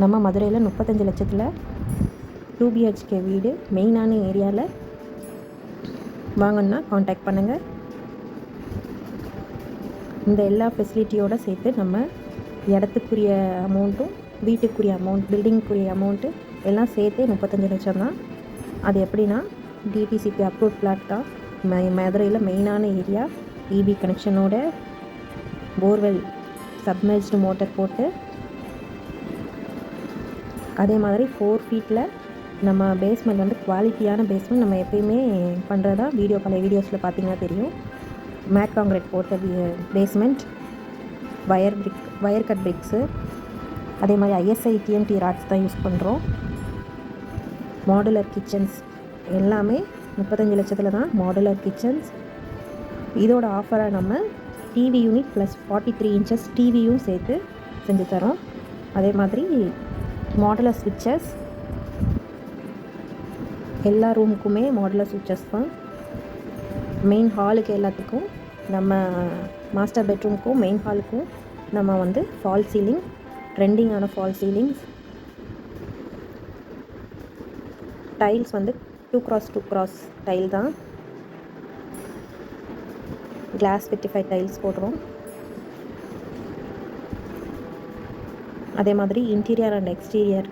நம்ம மதுரையில் முப்பத்தஞ்சு லட்சத்தில் டூ பிஹெச்கே வீடு மெயினான ஏரியாவில் வாங்கணுன்னா காண்டாக்ட் பண்ணுங்கள் இந்த எல்லா ஃபெசிலிட்டியோடு சேர்த்து நம்ம இடத்துக்குரிய அமௌண்ட்டும் வீட்டுக்குரிய அமௌண்ட் பில்டிங்குரிய அமௌண்ட்டு எல்லாம் சேர்த்து முப்பத்தஞ்சு லட்சம் தான். அது எப்படின்னா டிடிசிபி அப்ரூவ் பிளாட் தான். மெ மதுரையில் மெயினான ஏரியா இபி கனெக்ஷனோட போர்வெல் சப்மெர்ஜ்டு மோட்டர் போட்டு அதே மாதிரி ஃபோர் ஃபீட்டில் நம்ம பேஸ்மெண்ட் வந்து குவாலிட்டியான பேஸ்மெண்ட் நம்ம எப்பயுமே பண்ணுறதா வீடியோ பழைய வீடியோஸில் பார்த்தீங்கன்னா தெரியும். மேட் காங்கிரீட் போட்ட basement wire brick wire cut bricks அதே மாதிரி ஐஎஸ்ஐ டிஎம்டி ராட்ஸ் தான் யூஸ் பண்ணுறோம் மாடுலர் கிச்சன்ஸ் எல்லாமே முப்பத்தஞ்சு லட்சத்தில் தான் மாடுலர் கிச்சன்ஸ் இதோட ஆஃபரை நம்ம TV unit plus forty three inches டிவியும் சேர்த்து செஞ்சு தரோம். அதே மாதிரி மாடலர் ஸ்விட்சஸ் எல்லா ரூமுக்குமே மாடலர் ஸ்விட்சஸ் தான். மெயின் ஹாலுக்கு எல்லாத்துக்கும் நம்ம மாஸ்டர் பெட்ரூமுக்கும் மெயின் ஹாலுக்கும் நம்ம வந்து ஃபால் சீலிங் ட்ரெண்டிங்கான ஃபால் சீலிங்ஸ் டைல்ஸ் வந்து two cross two cross tile தான். கிளாஸ் ஃபிஃப்டி டைல்ஸ் போடுறோம். அதே மாதிரி இன்டீரியர் அண்ட் எக்ஸ்டீரியர்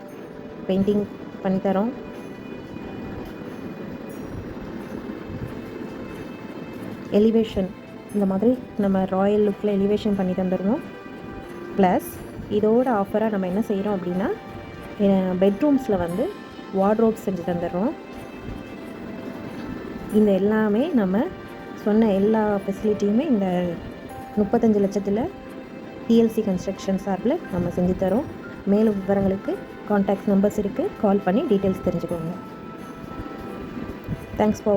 பெயிண்டிங் பண்ணித்தரோம் எலிவேஷன் இந்த மாதிரி நம்ம ராயல் லுக்கில் எலிவேஷன் பண்ணி தந்துடுவோம் ப்ளஸ் இதோட ஆஃபராக நம்ம என்ன செய்கிறோம் அப்படின்னா பெட்ரூம்ஸில் வந்து வார்ட்ரோப் செஞ்சு தந்துடுறோம். இந்த எல்லாமே நம்ம சொன்ன எல்லா ஃபெசிலிட்டியுமே இந்த முப்பத்தஞ்சு லட்சத்தில் டிஎல்சி கன்ஸ்ட்ரக்ஷன் சார்பில் நம்ம செஞ்சு தரோம். மேலும் விவரங்களுக்கு காண்டாக்ட் நம்பர்ஸ் இருக்குது கால் பண்ணி டீட்டெயில்ஸ் தெரிஞ்சுக்கோங்க. Thanks for